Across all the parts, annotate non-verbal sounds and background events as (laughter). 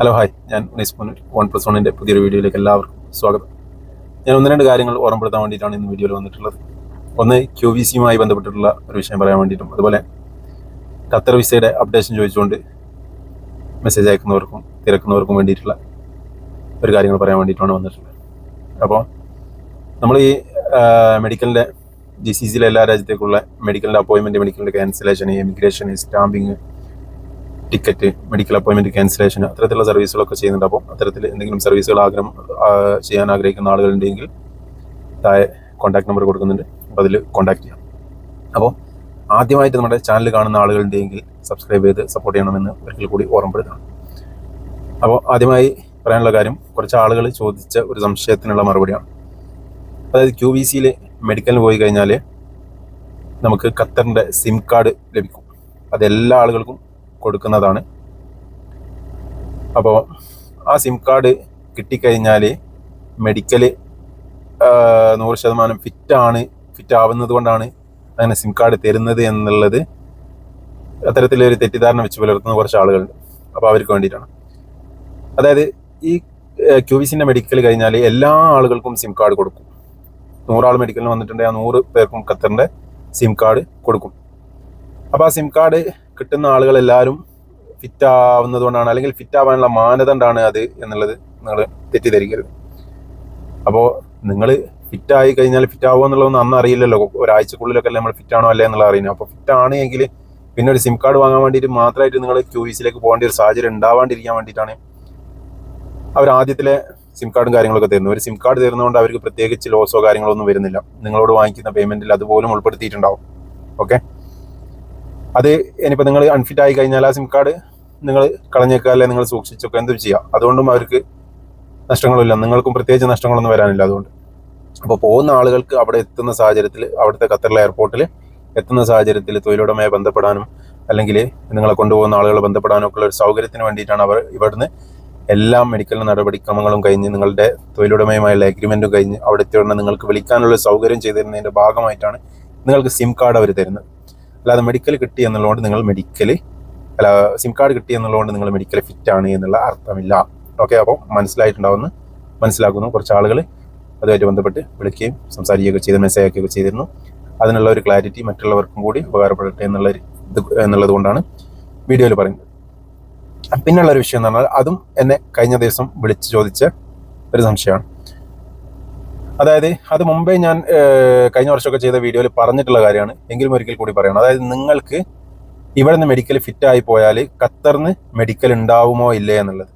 Hello hi ഞാൻ Unais Muneer one plus വണ്ണിന്റെ പുതിയൊരു വീഡിയോയിലേക്ക് എല്ലാവർക്കും സ്വാഗതം. ഞാൻ ഒന്ന് രണ്ട് കാര്യങ്ങൾ ഓർമ്മപ്പെടുത്താൻ വേണ്ടിയിട്ടാണ് ഇന്ന് വീഡിയോയിൽ വന്നിട്ടുള്ളത്. ഒന്ന് ക്യു വി സിയുമായി ബന്ധപ്പെട്ടിട്ടുള്ള ഒരു വിഷയം പറയാൻ വേണ്ടിയിട്ടും. അതുപോലെ ഖത്തർ വിസയുടെ അപ്ഡേഷൻ ചോദിച്ചുകൊണ്ട് മെസ്സേജ് അയക്കുന്നവർക്കും തിരക്കുന്നവർക്കും വേണ്ടിയിട്ടുള്ള ഒരു കാര്യങ്ങൾ പറയാൻ വേണ്ടിയിട്ടാണ് വന്നിട്ടുള്ളത്. അപ്പോൾ നമ്മൾ ഈ മെഡിക്കലിന്റെ ജി സി സിയിലെ എല്ലാ രാജ്യത്തേക്കുള്ള മെഡിക്കലിന്റെ അപ്പോയിൻമെന്റ് മെഡിക്കലിന്റെ cancellation emigration stamping ticket medical അപ്പോയിൻമെന്റ് cancellation അത്തരത്തിലുള്ള സർവീസുകളൊക്കെ ചെയ്യുന്നുണ്ട്. അപ്പോൾ അത്തരത്തിൽ എന്തെങ്കിലും സർവീസുകൾ ആഗ്രഹം ചെയ്യാൻ ആഗ്രഹിക്കുന്ന ആളുകളുണ്ടെങ്കിൽ താഴെ കോൺടാക്ട് നമ്പർ കൊടുക്കുന്നുണ്ട്. അപ്പോൾ അതിൽ കോൺടാക്ട് ചെയ്യാം. അപ്പോൾ ആദ്യമായിട്ട് നമ്മുടെ ചാനൽ കാണുന്ന ആളുകളുണ്ടെങ്കിൽ സബ്സ്ക്രൈബ് ചെയ്ത് സപ്പോർട്ട് ചെയ്യണമെന്ന് ഒരിക്കൽ കൂടി ഓർമ്മപ്പെടുത്തണം അപ്പോൾ ആദ്യമായി പറയാനുള്ള കാര്യം കുറച്ച് ആളുകൾ ചോദിച്ച ഒരു സംശയത്തിനുള്ള മറുപടിയാണ്. അതായത് ക്യു വി സിയിൽ മെഡിക്കലിന് പോയി കഴിഞ്ഞാൽ നമുക്ക് ഖത്തറിന്റെ സിം കാർഡ് ലഭിക്കും. അത് എല്ലാ ആളുകൾക്കും കൊടുക്കുന്നതാണ്. അപ്പോൾ ആ സിം കാർഡ് കിട്ടിക്കഴിഞ്ഞാൽ മെഡിക്കൽ നൂറ് ശതമാനം ഫിറ്റാണ് ഫിറ്റ് ആവുന്നത് കൊണ്ടാണ് അങ്ങനെ സിം കാർഡ് തരുന്നത് എന്നുള്ളത് അത്തരത്തിലൊരു തെറ്റിദ്ധാരണ വെച്ച് പുലർത്തുന്ന കുറച്ച് ആളുകളുണ്ട്. അപ്പോൾ അവർക്ക് വേണ്ടിയിട്ടാണ്. അതായത് ഈ ക്യു വിസിന്റെ മെഡിക്കൽ കഴിഞ്ഞാൽ എല്ലാ ആളുകൾക്കും സിം കാർഡ് കൊടുക്കും. നൂറാൾ മെഡിക്കലിന് വന്നിട്ടുണ്ടെങ്കിൽ ആ നൂറ് പേർക്കും ഖത്തറിന്റെ സിം കാർഡ് കൊടുക്കും. അപ്പോൾ ആ സിം കാർഡ് കിട്ടുന്ന ആളുകളെല്ലാവരും ഫിറ്റ് ആവുന്നത് കൊണ്ടാണ് അല്ലെങ്കിൽ ഫിറ്റ് ആവാനുള്ള മാനദണ്ഡമാണ് അത് എന്നുള്ളത് നിങ്ങൾ തെറ്റിദ്ധരിക്കരുത്. അപ്പോൾ നിങ്ങൾ ഫിറ്റ് ആയി കഴിഞ്ഞാൽ ഫിറ്റ് ആവുക എന്നുള്ളതൊന്നും അന്ന് അറിയില്ലല്ലോ. ഒരാഴ്ചക്കുള്ളിലൊക്കെ അല്ലേ നമ്മൾ ഫിറ്റ് ആണോ അല്ലേ എന്നുള്ള അറിയുന്നത്. അപ്പോൾ ഫിറ്റ് ആണ് എങ്കിൽ പിന്നെ ഒരു സിം കാർഡ് വാങ്ങാൻ വേണ്ടിയിട്ട് മാത്രമായിട്ട് നിങ്ങൾ ക്യൂ വിസിലേക്ക് പോകേണ്ട ഒരു സാഹചര്യം ഉണ്ടാവാണ്ടിരിക്കാൻ വേണ്ടിയിട്ടാണ് അവർ ആദ്യത്തിലെ സിം കാർഡും കാര്യങ്ങളൊക്കെ തരുന്നു ഒരു സിം കാർഡ് തരുന്നതുകൊണ്ട് അവർക്ക് പ്രത്യേകിച്ച് ലോസോ കാര്യങ്ങളോ ഒന്നും വരുന്നില്ല. നിങ്ങളോട് വാങ്ങിക്കുന്ന പേയ്മെന്റിൽ അതുപോലും ഉൾപ്പെടുത്തിയിട്ടുണ്ടാവും. ഓക്കെ? അത് ഇനിയിപ്പോൾ നിങ്ങൾ അൺഫിറ്റ് ആയി കഴിഞ്ഞാൽ ആ സിം കാർഡ് നിങ്ങൾ കളഞ്ഞേക്കുക അല്ലെങ്കിൽ നിങ്ങൾ സൂക്ഷിച്ചൊക്കെ എന്തും ചെയ്യാം. അതുകൊണ്ടും അവർക്ക് നഷ്ടങ്ങളില്ല. നിങ്ങൾക്കും പ്രത്യേകിച്ച് നഷ്ടങ്ങളൊന്നും വരാനില്ല അതുകൊണ്ട്. അപ്പോൾ പോകുന്ന ആളുകൾക്ക് അവിടെ എത്തുന്ന സാഹചര്യത്തിൽ അവിടുത്തെ ഖത്തറിലെ എയർപോർട്ടിൽ എത്തുന്ന സാഹചര്യത്തിൽ തൊഴിലുടമയെ ബന്ധപ്പെടാനും അല്ലെങ്കിൽ നിങ്ങളെ കൊണ്ടുപോകുന്ന ആളുകളെ ബന്ധപ്പെടാനും ഒക്കെ ഒരു സൗകര്യത്തിന് വേണ്ടിയിട്ടാണ് അവർ ഇവിടുന്ന് എല്ലാ മെഡിക്കൽ നടപടിക്രമങ്ങളും കഴിഞ്ഞ് നിങ്ങളുടെ തൊഴിലുടമയുമായുള്ള എഗ്രിമെന്റും കഴിഞ്ഞ് അവിടെ എത്തിയുടനെ നിങ്ങൾക്ക് വിളിക്കാനുള്ള സൗകര്യം ചെയ്തു തരുന്നതിന്റെ ഭാഗമായിട്ടാണ് നിങ്ങൾക്ക് സിം കാർഡ് അവർ തരുന്നത്. അല്ലാതെ മെഡിക്കൽ കിട്ടി എന്നുള്ളതുകൊണ്ട് നിങ്ങൾ മെഡിക്കൽ അല്ല സിം കാർഡ് കിട്ടി എന്നുള്ളതുകൊണ്ട് നിങ്ങൾ മെഡിക്കൽ ഫിറ്റ് ആണ് എന്നുള്ള അർത്ഥമില്ല. ഓക്കെ അപ്പോൾ മനസ്സിലായിട്ടുണ്ടാവുമെന്ന് മനസ്സിലാക്കുന്നു. കുറച്ച് ആളുകൾ അതുമായിട്ട് ബന്ധപ്പെട്ട് വിളിക്കുകയും സംസാരിക്കുകയൊക്കെ ചെയ്ത് മെസ്സേജ് ആക്കുകയൊക്കെ ചെയ്തിരുന്നു. അതിനുള്ള ഒരു ക്ലാരിറ്റി മറ്റുള്ളവർക്കും കൂടി ഉപകാരപ്പെടട്ടെ എന്നുള്ള ഇത് എന്നുള്ളത് കൊണ്ടാണ് വീഡിയോയിൽ പറയുന്നത്. പിന്നെയുള്ള ഒരു വിഷയം എന്ന് പറഞ്ഞാൽ അതും എന്നെ കഴിഞ്ഞ ദിവസം വിളിച്ച് ചോദിച്ച ഒരു സംശയമാണ്. അതായത് അത് മുമ്പേ ഞാൻ കഴിഞ്ഞ വർഷമൊക്കെ ചെയ്ത വീഡിയോയിൽ പറഞ്ഞിട്ടുള്ള കാര്യമാണ്. എങ്കിലും ഒരിക്കൽ കൂടി പറയണം. അതായത് നിങ്ങൾക്ക് ഇവിടെ നിന്ന് മെഡിക്കൽ ഫിറ്റ് ആയി പോയാൽ ഖത്തറിന് മെഡിക്കൽ ഉണ്ടാവുമോ ഇല്ലേ എന്നുള്ളത്.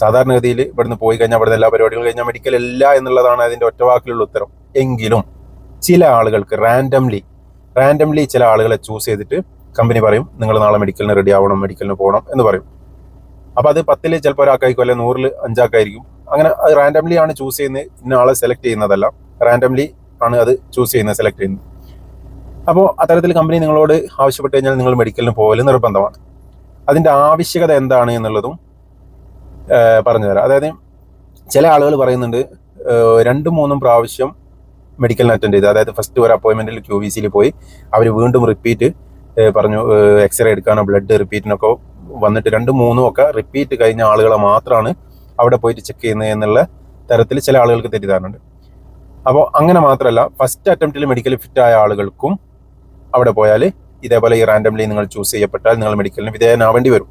സാധാരണഗതിയിൽ ഇവിടുന്ന് പോയി കഴിഞ്ഞാൽ ഇവിടുന്ന് എല്ലാ പരിപാടികളും കഴിഞ്ഞാൽ മെഡിക്കൽ ഇല്ല എന്നുള്ളതാണ് അതിന്റെ ഒറ്റവാക്കിലുള്ള ഉത്തരം. എങ്കിലും ചില ആളുകൾക്ക് റാൻഡംലി റാൻഡംലി ചില ആളുകളെ ചൂസ് ചെയ്തിട്ട് കമ്പനി പറയും നിങ്ങൾ നാളെ മെഡിക്കലിന് റെഡി ആവണം മെഡിക്കലിന് പോകണം എന്ന് പറയും. അപ്പോൾ അത് പത്തിൽ ചിലപ്പോൾ ഒരാൾക്കായിരിക്കും അല്ലെങ്കിൽ നൂറിൽ അഞ്ചാക്കായിരിക്കും അങ്ങനെ അത് റാൻഡംലി ആണ് ചൂസ് ചെയ്യുന്നത്. ഇന്ന ആളെ സെലക്ട് ചെയ്യുന്നതല്ല. റാൻഡംലി ആണ് അത് ചൂസ് ചെയ്യുന്നത് സെലക്ട് ചെയ്യുന്നത്. അപ്പോൾ അത്തരത്തിൽ കമ്പനി നിങ്ങളോട് ആവശ്യപ്പെട്ട് കഴിഞ്ഞാൽ നിങ്ങൾ മെഡിക്കലിന് പോകൽ നിർബന്ധമാണ്. അതിന്റെ ആവശ്യകത എന്താണ് എന്നുള്ളതും പറഞ്ഞുതരാം. അതായത് ചില ആളുകൾ പറയുന്നുണ്ട് രണ്ടും മൂന്നും പ്രാവശ്യം മെഡിക്കലിന് അറ്റൻഡ് ചെയ്ത്. അതായത് ഫസ്റ്റ് ഒരു അപ്പോയിൻമെന്റിൽ ക്യു വി സിയിൽ പോയി അവർ വീണ്ടും റിപ്പീറ്റ് പറഞ്ഞു എക്സ്റേ എടുക്കാനോ ബ്ലഡ് റിപ്പീറ്റിനൊക്കെ വന്നിട്ട് രണ്ടും മൂന്നും ഒക്കെ റിപ്പീറ്റ് കഴിഞ്ഞ ആളുകളെ മാത്രമാണ് അവിടെ പോയിട്ട് ചെക്ക് ചെയ്യുന്നത് എന്നുള്ള തരത്തിൽ ചില ആളുകൾക്ക് തെറ്റിദ്ധാരണയുണ്ട്. അപ്പോൾ അങ്ങനെ മാത്രമല്ല ഫസ്റ്റ് അറ്റംപ്റ്റിൽ മെഡിക്കൽ ഫിറ്റ് ആയ ആളുകൾക്കും അവിടെ പോയാൽ ഇതേപോലെ ഈ റാൻഡംലി നിങ്ങൾ ചൂസ് ചെയ്യപ്പെട്ടാൽ നിങ്ങൾ മെഡിക്കലിന് വിധേയനാവേണ്ടി വരും.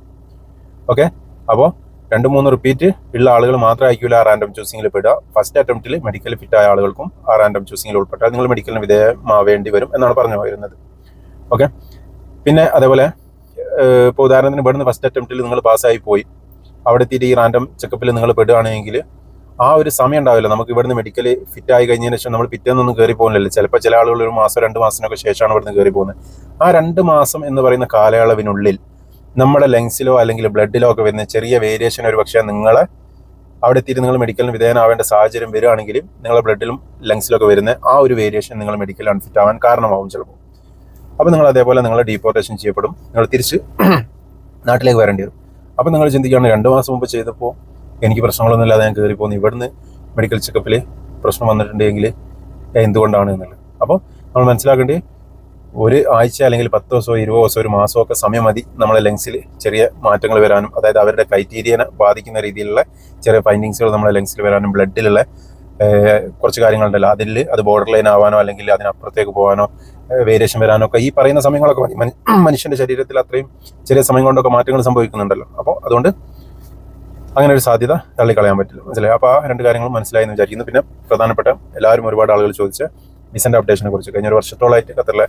ഓക്കെ അപ്പോൾ രണ്ട് മൂന്ന് റിപ്പീറ്റ് ഉള്ള ആളുകൾ മാത്രമായിരിക്കില്ല ആ റാൻഡം ചൂസിങ്ങിൽ പെടുക. ഫസ്റ്റ് അറ്റംപ്റ്റിൽ മെഡിക്കൽ ആയ ആളുകൾക്കും ആ റാൻഡം ചൂസിങ്ങിൽ ഉൾപ്പെട്ടാൽ നിങ്ങൾ മെഡിക്കലിന് വിധേയമാവേണ്ടി വരും എന്നാണ് പറഞ്ഞു വരുന്നത് ഓക്കെ പിന്നെ അതേപോലെ ഇപ്പോൾ ഉദാഹരണത്തിന് ഇവിടുന്ന് ഫസ്റ്റ് അറ്റംപ്റ്റിൽ നിങ്ങൾ പാസ്സായി പോയി. അവിടെ ഈ റാൻഡം ചെക്കപ്പിൽ നിങ്ങൾ പെടുകയാണെങ്കിൽ ആ ഒരു സമയം ഉണ്ടാവില്ല. നമുക്ക് ഇവിടുന്ന് മെഡിക്കൽ ഫിറ്റ് ആയി കഴിഞ്ഞതിന് ശേഷം നമ്മൾ പിറ്റേന്നൊന്നും കയറി പോകുന്നില്ല ചിലപ്പോൾ ചില ആളുകൾ ഒരു മാസം രണ്ട് മാസത്തിനൊക്കെ ശേഷമാണ് ഇവിടുന്ന് കയറി പോകുന്നത്. ആ രണ്ട് മാസം എന്ന് പറയുന്ന കാലയളവിനുള്ളിൽ നമ്മുടെ ലങ്സിലോ അല്ലെങ്കിൽ ബ്ലഡിലോ ഒക്കെ വരുന്ന ചെറിയ വേരിയേഷൻ ഒരു പക്ഷേ നിങ്ങളെ അവിടെ എത്തിയിട്ട് നിങ്ങൾ മെഡിക്കലിന് വിധേയനാവേണ്ട സാഹചര്യം വരികയാണെങ്കിൽ നിങ്ങളുടെ ബ്ലഡിലും ലങ്സിലൊക്കെ വരുന്ന ആ ഒരു വേരിയേഷൻ നിങ്ങൾ മെഡിക്കൽ അൺഫിറ്റ് ആവാൻ കാരണമാവും ചിലപ്പോൾ. അപ്പോൾ നിങ്ങൾ അതേപോലെ നിങ്ങൾ ഡീപ്പോർട്ടേഷൻ ചെയ്യപ്പെടും. നിങ്ങൾ തിരിച്ച് (clears throat) നാട്ടിലേക്ക് വരേണ്ടി വരും. അപ്പോൾ നിങ്ങൾ ചിന്തിക്കുകയാണ് രണ്ട് മാസം മുമ്പ് ചെയ്തപ്പോൾ എനിക്ക് പ്രശ്നങ്ങളൊന്നുമില്ലാതെ ഞാൻ കയറി പോകുന്നു ഇവിടുന്ന് മെഡിക്കൽ ചെക്കപ്പിൽ പ്രശ്നം വന്നിട്ടുണ്ടെങ്കിൽ എന്തുകൊണ്ടാണ് എന്നുള്ളത്. അപ്പോൾ നമ്മൾ മനസ്സിലാക്കേണ്ടത് ഒരു ആഴ്ച അല്ലെങ്കിൽ പത്ത് ദിവസമോ ഇരുപത് ദിവസമോ ഒരു മാസമോ ഒക്കെ സമയം മതി നമ്മളെ ലങ്സിൽ ചെറിയ മാറ്റങ്ങൾ വരാനും അതായത് അവരുടെ ക്രൈറ്റീരിയനെ ബാധിക്കുന്ന രീതിയിലുള്ള ചെറിയ ഫൈൻഡിങ്സുകൾ നമ്മളെ ലങ്സിൽ വരാനും ബ്ലഡിലുള്ള കുറച്ച് കാര്യങ്ങളുണ്ടല്ലോ. അതിൽ അത് ബോർഡർ ലൈൻ ആവാനോ അല്ലെങ്കിൽ അതിനപ്പുറത്തേക്ക് പോകാനോ വേരിയേഷൻ വരാനോ ഒക്കെ ഈ പറയുന്ന സമയങ്ങളൊക്കെ മതി മനുഷ്യന്റെ ശരീരത്തിൽ അത്രയും ചെറിയ സമയം കൊണ്ടൊക്കെ മാറ്റങ്ങൾ സംഭവിക്കുന്നുണ്ടല്ലോ. അപ്പോൾ അതുകൊണ്ട് അങ്ങനെ ഒരു സാധ്യത തള്ളിക്കളയാൻ പറ്റില്ല. മനസ്സിലായി? അപ്പോൾ ആ രണ്ട് കാര്യങ്ങളും മനസ്സിലായെന്ന് വിചാരിക്കുന്നു. പിന്നെ പ്രധാനപ്പെട്ട എല്ലാവരും ഒരുപാട് ആളുകൾ ചോദിച്ച വിസന്റെ അപ്ഡേഷനെ കുറിച്ച്. കഴിഞ്ഞ ഒരു വർഷത്തോളമായിട്ട് ഖത്തറിലെ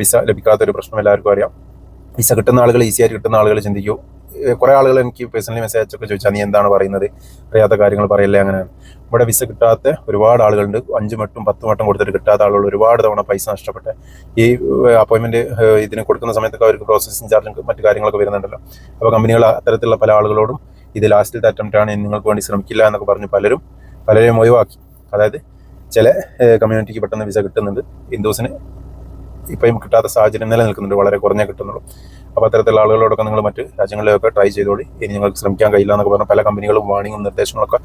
വിസ ലഭിക്കാത്ത ഒരു പ്രശ്നം എല്ലാവർക്കും അറിയാം. വിസ കിട്ടുന്ന ആളുകൾ ഈസിയായിട്ട് കിട്ടുന്ന ആളുകൾ ചിന്തിക്കൂ. കുറേ ആളുകൾ എനിക്ക് പേഴ്സണലി മെസ്സേജ് അയച്ചൊക്കെ ചോദിച്ചാൽ നീ എന്താണ് പറയുന്നത്? അറിയാത്ത കാര്യങ്ങൾ പറയല്ലേ? അങ്ങനെ. ഇവിടെ വിസ കിട്ടാത്ത ഒരുപാട് ആളുകളുണ്ട്. അഞ്ച് മട്ടും പത്ത് മട്ടും കൊടുത്തിട്ട് കിട്ടാത്ത ആളുകൾ ഒരുപാട് തവണ പൈസ നഷ്ടപ്പെട്ട് ഈ അപ്പോയിൻമെന്റ് ഇതിന് കൊടുക്കുന്ന സമയത്തൊക്കെ അവർക്ക് പ്രോസസ്സിങ് ചാർജും മറ്റു കാര്യങ്ങളൊക്കെ വരുന്നുണ്ടല്ലോ. അപ്പോൾ കമ്പനികൾ അത്തരത്തിലുള്ള പല ആളുകളോടും ഇത് ലാസ്റ്റിലത്തെ അറ്റംപ്റ്റ് ആണ് ഇനി നിങ്ങൾക്ക് വേണ്ടി ശ്രമിക്കില്ല എന്നൊക്കെ പറഞ്ഞ് പലരും പലരെയും ഒഴിവാക്കി. അതായത് ചില കമ്മ്യൂണിറ്റിക്ക് പെട്ടെന്ന് വിസ കിട്ടുന്നുണ്ട്. ഹിന്ദുസിന് ഇപ്പം കിട്ടാത്ത സാഹചര്യം നിലനിൽക്കുന്നുണ്ട്. വളരെ കുറഞ്ഞേ കിട്ടുന്നുള്ളൂ. അപ്പോൾ അത്തരത്തിലുള്ള ആളുകളോടൊക്കെ നിങ്ങൾ മറ്റ് രാജ്യങ്ങളിലൊക്കെ ട്രൈ ചെയ്തോളി. ഇനി നിങ്ങൾക്ക് ശ്രമിക്കാൻ കഴിയില്ല എന്നൊക്കെ പറഞ്ഞ പല കമ്പനികളും വാണിങ്ങും നിർദ്ദേശങ്ങളൊക്കെ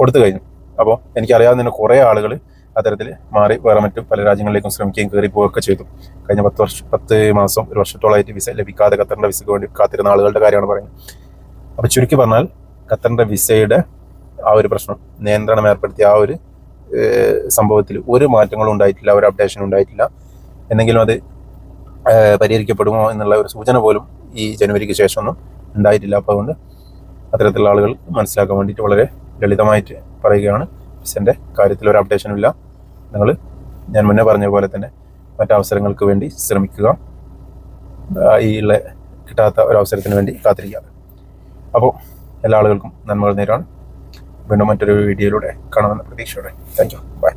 കൊടുത്തു കഴിഞ്ഞു. അപ്പോൾ എനിക്കറിയാവുന്ന കുറേ ആളുകൾ അത്തരത്തിൽ മാറി വേറെ മറ്റു പല രാജ്യങ്ങളിലേക്കും ശ്രമിക്കുകയും കയറി പോവുകയൊക്കെ ചെയ്തു. കഴിഞ്ഞ പത്ത് വർഷം പത്ത് മാസം ഒരു വർഷത്തോളമായിട്ട് വിസ ലഭിക്കാതെ ഖത്തറിന്റെ വിസയ്ക്ക് വേണ്ടി കാത്തിരുന്ന ആളുകളുടെ കാര്യമാണ് പറയുന്നത്. അപ്പോൾ ചുരുക്കി പറഞ്ഞാൽ ഖത്തറിന്റെ വിസയുടെ ആ ഒരു പ്രശ്നം നിയന്ത്രണം ഏർപ്പെടുത്തിയ ആ ഒരു സംഭവത്തിൽ ഒരു മാറ്റങ്ങളും ഉണ്ടായിട്ടില്ല ഒരു അപ്ഡേഷനും ഉണ്ടായിട്ടില്ല. എന്തെങ്കിലും അത് പരിഹരിക്കപ്പെടുമോ എന്നുള്ള ഒരു സൂചന പോലും ഈ ജനുവരിക്ക് ശേഷമൊന്നും ഉണ്ടായിട്ടില്ല. അപ്പോൾ അതുകൊണ്ട് അത്തരത്തിലുള്ള ആളുകൾ മനസ്സിലാക്കാൻ വേണ്ടിയിട്ട് വളരെ ലളിതമായിട്ട് പറയുകയാണ്. വിസന്റെ കാര്യത്തിൽ ഒരു അപ്ഡേഷനും ഇല്ല. നിങ്ങൾ ഞാൻ മുന്നേ പറഞ്ഞ പോലെ തന്നെ മറ്റവസരങ്ങൾക്ക് വേണ്ടി ശ്രമിക്കുക. ഈ ഉള്ള കിട്ടാത്ത ഒരു അവസരത്തിന് വേണ്ടി കാത്തിരിക്കുക. അപ്പോൾ എല്ലാ ആളുകൾക്കും നന്മകൾ നേരാണ് വീണ്ടും മറ്റൊരു വീഡിയോയിലൂടെ കാണുമെന്ന പ്രതീക്ഷയോടെ. Thank you by